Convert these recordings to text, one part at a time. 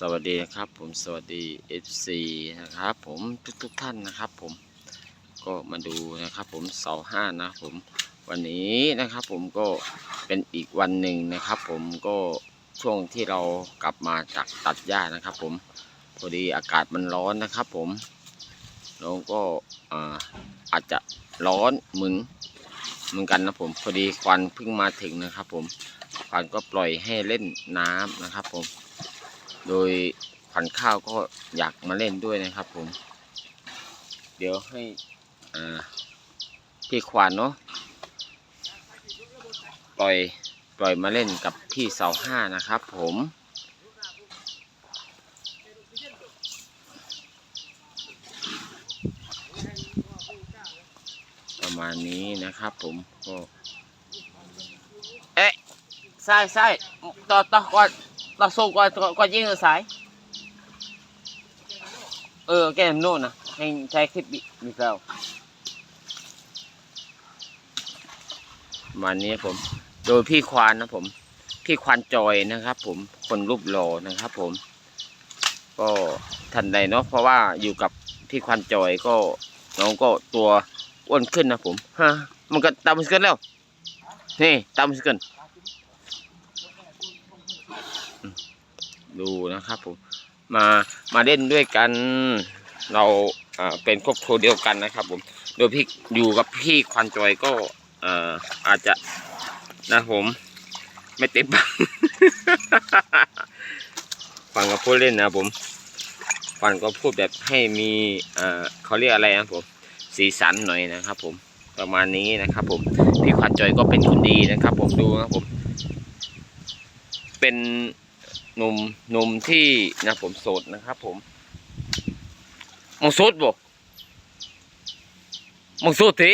สวัสดีนะครับผมสวัสดี FC นะครับผมทุกทุกๆท่านนะครับผมก็มาดูนะครับผมเสาห้านะผมวันนี้นะครับผมก็เป็นอีกวันหนึ่งนะครับผมก็ช่วงที่เรากลับมาจากตัดหญ้านะครับผมพอดีอากาศมันร้อนนะครับผมน้องก็อาอาจจะร้อนเหมือนเหมือนกันนะผมพอดีควันเพิ่งมาถึงนะครับผมควันก็ปล่อยให้เล่นน้ำนะครับผม โดยขวัญข้าวก็อยากมาเล่นด้วยนะครับผม เดี๋ยวให้พี่ควานเนาะปล่อยปล่อยมาเล่นกับพี่เสาห้านะครับผมประมาณนี้นะครับผมก็เอ๊ะใช่ใช่ต่อต่อก่อน เราส่งก่อนก่อนก่อนยิงสาย เออแกมโน่นนะให้ใช้คลิปบิมีแล้วประมานี้ผม โดยพี่ควานนะผม พี่ควานจอยนะครับ ผมคนรูปหล่อนะครับ ผม ก็ทันใดเนาะเพราะว่าอยู่กับพี่ควานจอยก็น้องก็ตัวอ้วนขึ้นนะผมฮะมันก็ตามสกันแล้วนี่ตามสกัน ดูนะครับผมมามาเล่นด้วยกัน เราเป็นครอบครัวเดียวกันนะครับ ผม โดยพี่อยู่กับพี่ควันจอยก็อาอาจจะนะผม ไม่เต็มบังฟังก็พูดเล่นนะผมฟังก็พูดแบบให้มีเขาเรียกอะไรนะผมสีสันหน่อยนะครับผมประมาณนี้นะครับ ผมพี่ควันจอยก็เป็นคนดีนะครับ ผมดูนะครับผม เป็น หนุ่มหนุ่มที่นะผมโสดนะครับผมมองโสดบ่มองโสดที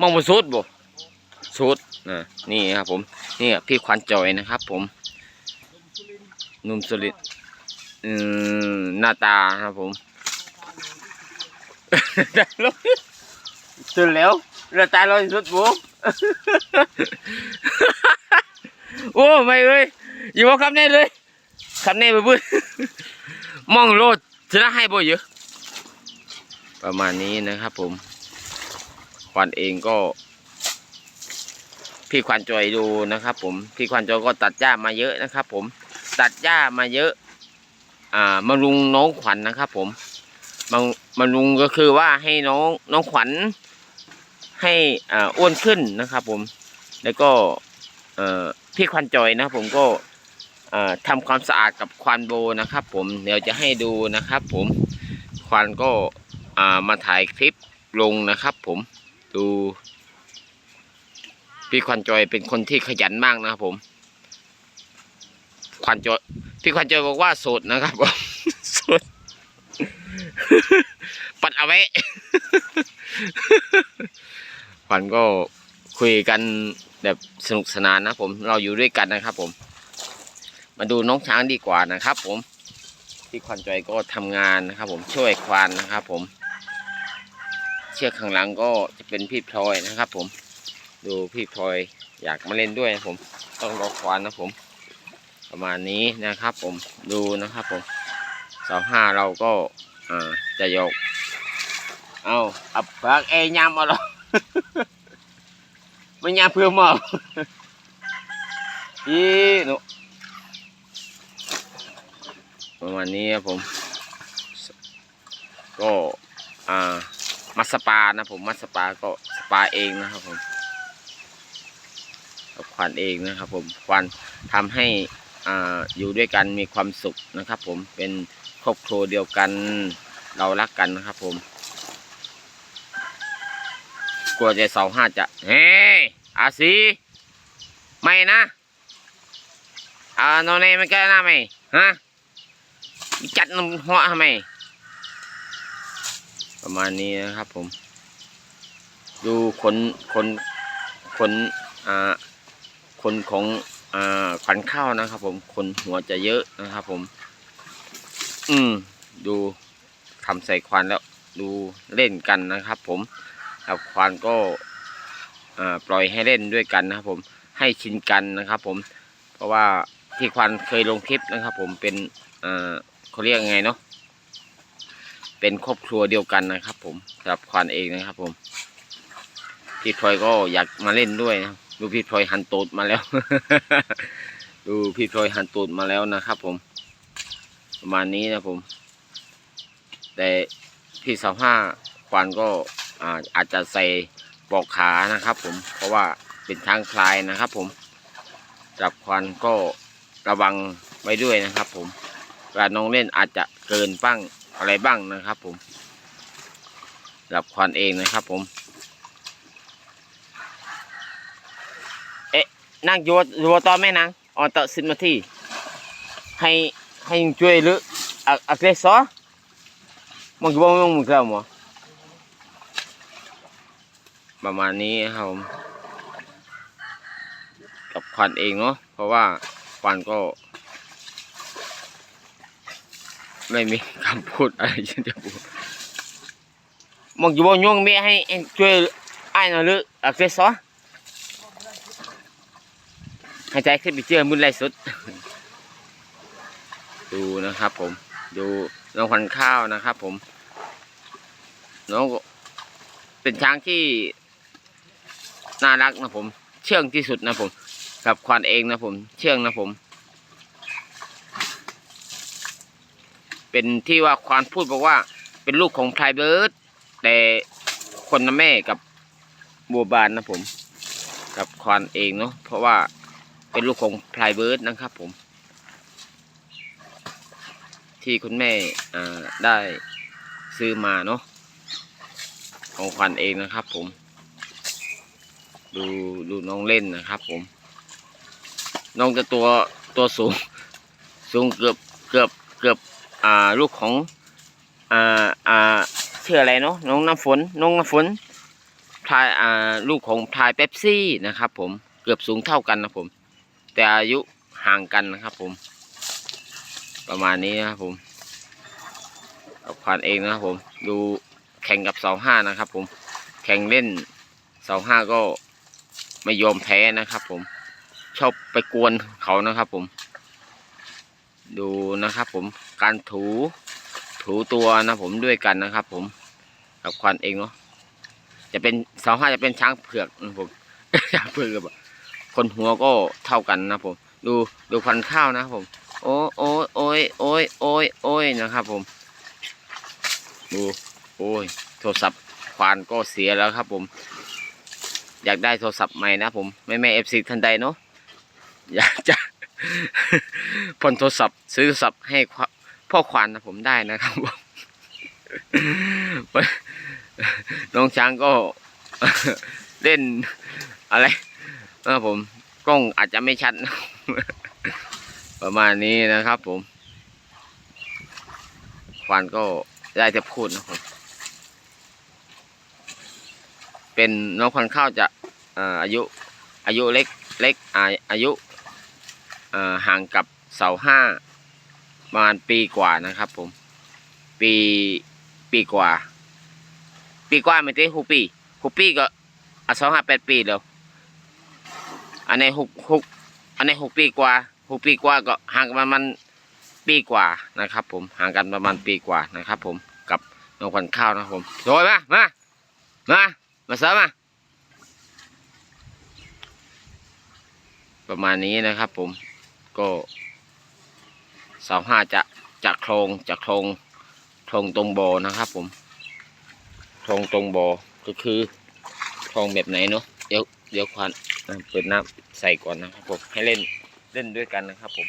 มองบ่โสดบ่โสดนะนี่ครับผมนี่พี่ควันจอยนะครับ ผมหนุ่มสุรินทร์อืมหน้าตาครับผมตื่นแล้วหน้าตาเราสุดบ่โอ้ไม่เอ้ย อยู่ว่าคำนี้เลยคำนี้ไปบุ้ยมองโลดชนะให้บ่เยอะ ประมาณนี้นะครับผมควันเองก็ พี่ควันจอยดูนะครับ ผมพี่ควันจอยก็ตัดหญ้ามาเยอะนะครับ ผมตัดหญ้ามาเยอะ อ่ามารุงน้องขวัญนะครับ ผมมามารุงก็คือว่าให้น้องน้องขวัญ ให้อ่าอ้วนขึ้นนะครับ ผมแล้วก็ เอ่อพี่ควันจอยนะผมก็ ทำความสะอาดกับควันโบนะครับ ผมเดี๋ยวจะให้ดูนะครับ ผมควันก็มาถ่ายคลิปลงนะครับ ผมดูพี่ควันจอยเป็นคนที่ขยันมากนะครับ ผมควันจอยพี่ควันจอยบอกว่าโสดนะครับผมโสดปัดเอาไว้ขวัญก็คุยกันแบบสนุกสนานนะผมเราอยู่ด้วยกันนะครับผม มาดูน้องช้างดีกว่านะครับ ผม ที่ขวัญจอยก็ทำงานนะครับ ผมช่วยควานนะครับ ผม เชือกข้างหลังก็จะเป็นพี่พลอยนะครับ ผม ดูพี่พลอยอยากมาเล่นด้วยนะผม ต้องรอควานนะผม ประมาณนี้นะครับ ผมดูนะครับผมเสาห้าเราก็อ่าจะยก เอาอับปากเอยามเอาหรอไม่ยามเพื่อหมอบอีหนุ ประมาณนี้ครับผม ก็อ่ามาสปานะผมมาสปาก็สปาเองนะครับผมกับควันเองนะครับผมควันทำให้อ่าอยู่ด้วยกันมีความสุขนะครับ ผมเป็นครอบครัวเดียวกันเรารักกันนะครับ ผม กลัวจะเสาห้าจะเฮ้อาซีไม่นะอ่าโนเนมันก็น่าไหมฮะ จัดน้ำหัวทำไมประมาณนี้นะครับผม ดูขนขนขนอ่าขนของอ่าขวัญข้าวนะครับ ผมขนหัวจะเยอะนะครับ ผม อืม ดูทำใส่ควันแล้ว ดูเล่นกันนะครับ ผมครับควานก็อ่าปล่อยให้เล่นด้วยกันนะครับ ผมให้ชินกันนะครับ ผม เพราะว่าที่ควันเคยลงคลิปนะครับ ผมเป็นอ่า เขาเรียกยังไงเนาะเป็นครอบครัวเดียวกันนะครับ ผมสำหรับควันเองนะครับ ผม พี่พลอยก็อยากมาเล่นด้วยนะดูพี่พลอยหันตูดมาแล้ว ดูพี่พลอยหันตูดมาแล้วนะครับ ผม ประมาณนี้นะผม แต่พี่สาวห้าควันก็อาอาจจะใส่ปอกขานะครับ ผม เพราะว่าเป็นช้างพลายนะครับ ผมจับควันก็ระวังไว้ด้วยนะครับ ผม เวลาน้องเล่นอาจจะเกินบ้างอะไรบ้างนะครับ ผมจับควันเองนะครับ ผม เอ๊ะนั่งอยู่อยู่ต่อแม่นางอ๋อต่อสิบนาทีให้ให้ช่วยหรืออะอะเกรซอมองอยู่บ่มองมึงแล้วมั้ประมาณนี้ครับผมกับควันเองเนาะเพราะว่าควันก็ ไม่มีคำพูดอะไรที่จะพูดมองอยู่บ่ย่วงเมียให้ให้ช่วยอ้ายหน่อยหรืออะเกรซอหายใจขึ้นไปเจอมุนไรสุด ดูนะครับผม ดูน้องขวัญข้าวนะครับผม น้องก็เป็นช้างที่น่ารักนะผม เชื่องที่สุดนะผม กับควานเองนะผม เชื่องนะผม เป็นที่ว่าควานพูดบอกว่า เป็นลูกของพลายเบิร์ดแต่คนนะแม่กับบัวบานนะผม กับควานเองเนาะเพราะว่าเป็นลูกของไพเบิร์ดนะครับผม ที่คุณแม่ได้ซื้อมาเนาะของขวัญเองนะครับผม ดูดูน้องเล่นนะครับผม น้องจะตัวตัวสูง สูงเกือบเกือบเกือบ อ่าลูกของอ่าอ่าชื่ออะไรเนาะน้องน้ำฝนน้องน้ำฝนพลายอ่าลูกของพลายเป๊ปซี่นะครับ ผมเกือบสูงเท่ากันนะผม แต่อายุห่างกันนะครับ ผม ประมาณนี้นะครับผมกับควานเองนะครับผม ดูแข่งกับเสาห้านะครับ ผมแข่งเล่นเสาห้าก็ไม่ยอมแพ้นะครับ ผมชอบไปกวนเขานะครับ ผม ดูนะครับผมการถูถูตัวนะผมด้วยกันนะครับผมกับควานเองเนาะจะเป็นเสาห้าจะเป็นช้างเผือกนะผมช้างเผือกแบบคนหัวก็เท่ากันนะผม ดูดูพันข้าวนะผม โอ้โอ้ยโอ้ยโอ้ยโอ้ยโอ้ยนะครับผม ดูโอ้ยโทรศัพท์ควานก็เสียแล้วครับผม อยากได้โทรศัพท์ใหม่นะผมไม่แม่เอฟซีทันใดเนาะอยากจะ ผ่อนโทรศัพท์ซื้อโทรศัพท์ให้พ่อควานนะผมได้นะครับผมน้องช้างก็เล่นอะไรเออผมกล้องอาจจะไม่ชัด ประมาณนี้นะครับ ผมควันก็ได้จะพูดนะผมเป็นน้องควันข้าวจะอายุอายุเล็กเล็กอาอายุ ห่างกับเสาห้าประมาณปีกว่านะครับผม ปีปีกว่า ปีกว่าไม่ใช่หกปีหกปีก็สองห้าแปดปีแล้วอันในหกหกอันในหกปีกว่าหกปีกว่าก็ห่างกันประมาณปีกว่านะครับ ผมห่างกันประมาณปีกว่านะครับ ผมกับน้องควันข้าวนะครับผมโดยมามามามาเสริมมาประมาณนี้นะครับผม ก็เสาห้าจะจะโครงจะโครงโครงตรงโบอนะครับ ผมโครงตรงโบอก็คือโครงแบบไหนเนาะเดี๋ยวเดี๋ยวควันเปิดน้ำใส่ก่อนนะครับผมให้เล่นเล่นด้วยกันนะครับ ผม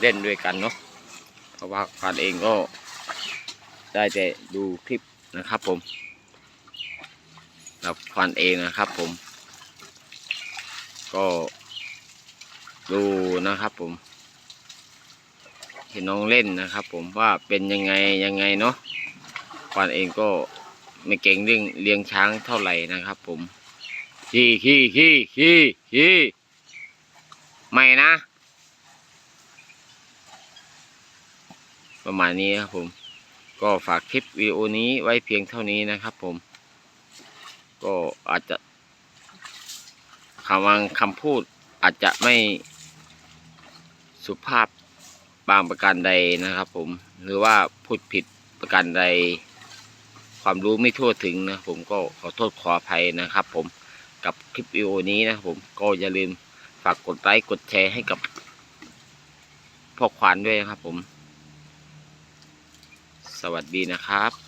เล่นด้วยกันเนาะเพราะว่าควานเองก็ได้แต่ดูคลิปนะครับ ผมกับควานเองนะครับ ผม ก็ ดูนะครับผมเห็นน้องเล่นนะครับ ผมว่าเป็นยังไงยังไงเนาะควานเองก็ไม่เก่งเรื่องเลี้ยงช้างเท่าไหร่นะครับ ผมขี้ขี้ขี้ขี้ขี้ไม่นะ ประมาณนี้ครับผม ก็ฝากคลิปวิดีโอนี้ไว้เพียงเท่านี้นะครับ ผม ก็อาจจะคำวางคำพูดอาจจะไม่ สุภาพบางประการใดนะครับ ผมหรือว่าพูดผิดประการใด ความรู้ไม่ทั่วถึงนะผมก็ขอโทษขออภัยนะครับ ผมกับคลิปวิดีโอนี้นะผมก็อย่าลืมฝากกดไลค์กดแชร์ให้กับพ่อควานด้วยนะครับผม สวัสดีนะครับ